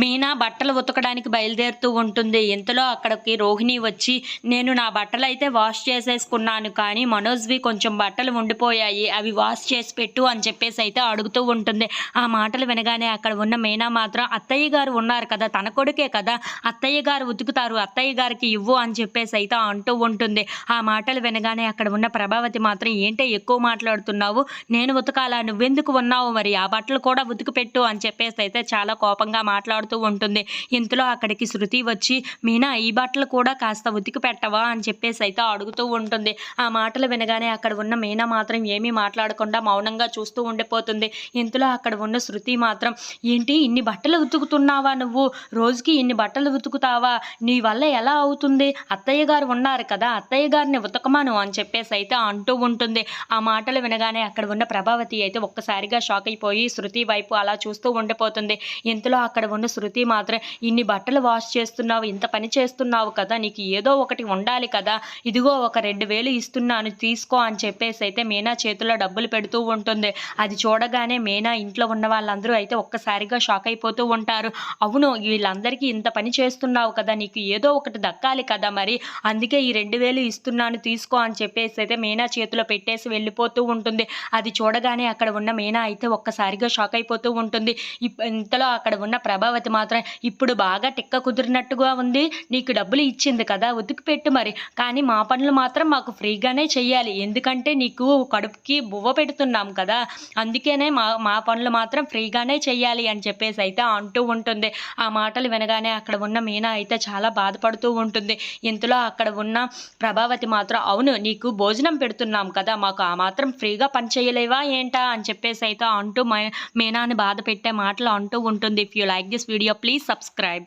మీనా బట్టలు ఉతకడానికి బయలుదేరుతూ ఉంటుంది. ఇంతలో అక్కడికి రోహిణి వచ్చి నేను నా బట్టలు అయితే వాష్ చేసేసుకున్నాను కానీ మనోజ్వి కొంచెం బట్టలు ఉండిపోయాయి. అవి వాష్ చేసి పెట్టు అని చెప్పేసి అయితే అడుగుతూ ఉంటుంది. ఆ మాటలు వినగానే అక్కడ ఉన్న మీనా మాత్రం అత్తయ్య గారు ఉన్నారు కదా తన కొడుకే కదా అత్తయ్య గారు ఉతుకుతారు అత్తయ్య గారికి ఇవ్వు అని చెప్పేసి అయితే అంటూ ఉంటుంది. ఆ మాటలు వినగానే అక్కడ ఉన్న ప్రభావతి మాత్రం ఏంటో ఎక్కువ మాట్లాడుతున్నావు? నేను ఉతకాలా? నువ్వెందుకు ఉన్నావు మరి? ఆ బట్టలు కూడా ఉతికి పెట్టు అని చెప్పేసి అయితే చాలా కోపంగా మాట్లాడుతూ ఉంటుంది. ఇంతలో అక్కడికి శృతి వచ్చి మీనా ఈ బట్టలు కూడా కాస్త ఉతికి పెట్టవా? అని చెప్పేసి అయితే అడుగుతూ ఉంటుంది. ఆ మాటలు వినగానే అక్కడ ఉన్న మీనా మాత్రం ఏమీ మాట్లాడకుండా మౌనంగా చూస్తూ ఉండిపోతుంది. ఇంతలో అక్కడ ఉన్న శృతి మాత్రం ఏంటి ఇన్ని బట్టలు ఉతుకుతున్నావా నువ్వు? రోజుకి ఇన్ని బట్టలు ఉతుకుతావా? నీ వల్ల ఎలా అవుతుంది? అత్తయ్య గారు ఉన్నారు కదా అత్తయ్య గారిని ఉతకమాను అని చెప్పేసి అయితే అంటూ ఉంటుంది. ఆ మాటలు వినగానే అక్కడ ఉన్న ప్రభావతి అయితే ఒక్కసారిగా షాక్ అయిపోయి శృతి వైపు అలా చూస్తూ ఉండిపోతుంది. ఇంతలో అక్కడ ఉన్న శృతి మాత్రం ఇన్ని బట్టలు వాష్ చేస్తున్నావు ఇంత పని చేస్తున్నావు కదా నీకు ఏదో ఒకటి ఉండాలి కదా ఇదిగో ఒక రెండు వేలు ఇస్తున్నాను తీసుకో అని చెప్పేసి అయితే మీనా చేతిలో డబ్బులు పెడుతూ ఉంటుంది. అది చూడగానే మీనా ఇంట్లో ఉన్న వాళ్ళందరూ అయితే ఒక్కసారిగా షాక్ అయిపోతూ ఉంటారు. అవును వీళ్ళందరికీ ఇంత పని చేస్తున్నావు కదా నీకు ఏదో ఒకటి దక్కాలి కదా మరి అందుకే ఈ రెండు వేలు ఇస్తున్నాను తీసుకో అని చెప్పేసి అయితే మీనా చేతిలో పెట్టేసి వెళ్ళిపోతూ ఉంటుంది. అది చూడగానే అక్కడ ఉన్న మీనా అయితే ఒక్కసారిగా షాక్ అయిపోతూ ఉంటుంది. ఇప్- ఇంతలో అక్కడ ఉన్న ప్రభావతి మాత్రం ఇప్పుడు బాగా టిక్క కుదిరినట్టుగా ఉంది. నీకు డబ్బులు ఇచ్చింది కదా ఉతికి పెట్టు మరి. కానీ మా పనులు మాత్రం మాకు ఫ్రీగానే చెయ్యాలి. ఎందుకంటే నీకు కడుపుకి బువ్వ పెడుతున్నాం కదా. అందుకనే మా మా పనులు మాత్రం ఫ్రీగానే చెయ్యాలి అని చెప్పేసి అయితే అంటూ ఉంటుంది. ఆ మాటలు వినగానే అక్కడ ఉన్న మీనా అయితే చాలా బాధపడుతూ ఉంటుంది. ఇంతలో అక్కడ ఉన్న ప్రభావతి మాత్రం అవును నీకు భోజనం పెడుతున్నాం కదా. మాకు ఆ మాత్రం ఫ్రీగా పని చేయలేవా ఏంటా? అని చెప్పేసి అయితే అంటూ మీనాని బాధ పెట్టే మాటలు అంటూ ఉంటుంది. If you like this video. Please subscribe.